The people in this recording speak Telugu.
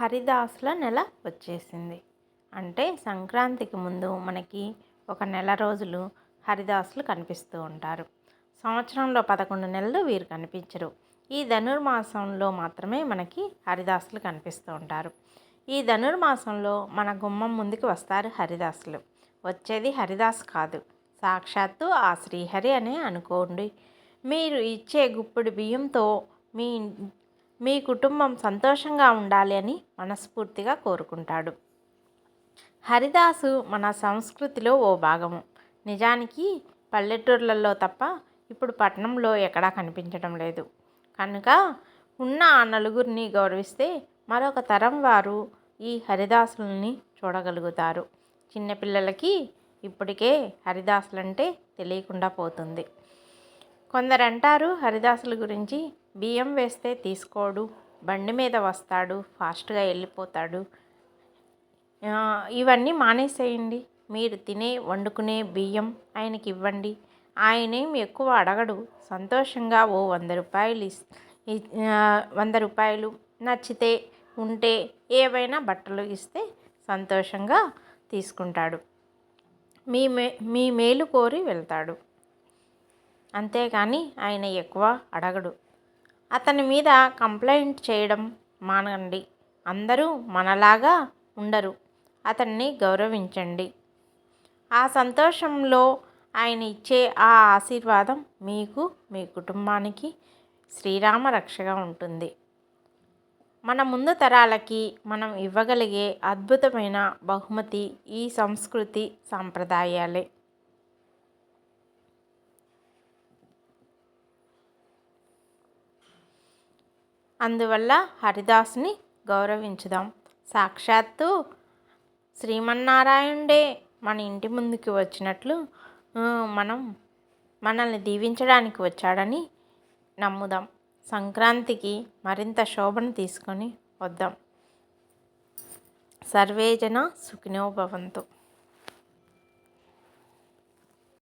హరిదాసుల నెల వచ్చేసింది. అంటే సంక్రాంతికి ముందు మనకి ఒక నెల రోజులు హరిదాసులు కనిపిస్తూ ఉంటారు. సంవత్సరంలో పదకొండు నెలలు వీరు కనిపించరు. ఈ ధనుర్మాసంలో మాత్రమే మనకి హరిదాసులు కనిపిస్తూ ఉంటారు. ఈ ధనుర్మాసంలో మన గుమ్మం ముందుకు వస్తారు హరిదాసులు. వచ్చేది హరిదాస్ కాదు. సాక్షాత్తు ఆ శ్రీహరి అనే అనుకోండి. మీరు ఇచ్చే గుప్పుడు బియ్యంతో మీ మీ కుటుంబం సంతోషంగా ఉండాలి అని మనస్ఫూర్తిగా కోరుకుంటాడు. హరిదాసు మన సంస్కృతిలో ఓ భాగము. నిజానికి పల్లెటూర్లలో తప్ప ఇప్పుడు పట్టణంలో ఎక్కడా కనిపించడం లేదు. కనుక ఉన్న ఆ నలుగురిని గౌరవిస్తే మరొక తరం వారు ఈ హరిదాసుల్ని చూడగలుగుతారు. చిన్నపిల్లలకి ఇప్పటికే హరిదాసులంటే తెలియకుండా పోతుంది. కొందరంటారు హరిదాసుల గురించి బియ్యం వేస్తే తీసుకోడు బండి మీద వస్తాడు ఫాస్ట్గా వెళ్ళిపోతాడు. ఇవన్నీ మానేసేయండి. మీరు తినే వండుకునే బియ్యం ఆయనకి ఇవ్వండి. ఆయనేం ఎక్కువ అడగడు. సంతోషంగా ఓ వంద రూపాయలు వంద రూపాయలు నచ్చితే ఉంటే ఏవైనా బట్టలు ఇస్తే సంతోషంగా తీసుకుంటాడు. మీ మే మీ మేలు కోరి వెళ్తాడు. అంతేకాని ఆయన ఎక్కువ అడగడు. అతని మీద కంప్లైంట్ చేయడం మానండి. అందరూ మనలాగా ఉండరు. అతన్ని గౌరవించండి. ఆ సంతోషంలో ఆయన ఇచ్చే ఆ ఆశీర్వాదం మీకు మీ కుటుంబానికి శ్రీరామ రక్షగా ఉంటుంది. మన ముందు తరాలకి మనం ఇవ్వగలిగే అద్భుతమైన బహుమతి ఈ సంస్కృతి సాంప్రదాయాలే. అందువల్ల హరిదాస్ని గౌరవించుదాం. సాక్షాత్తు శ్రీమన్నారాయణుడే మన ఇంటి ముందుకి వచ్చినట్లు మనం మనల్ని దీవించడానికి వచ్చాడని నమ్ముదాం. సంక్రాంతికి మరింత శోభను తీసుకొని వద్దాం. సర్వేజన సుఖినోభవంతు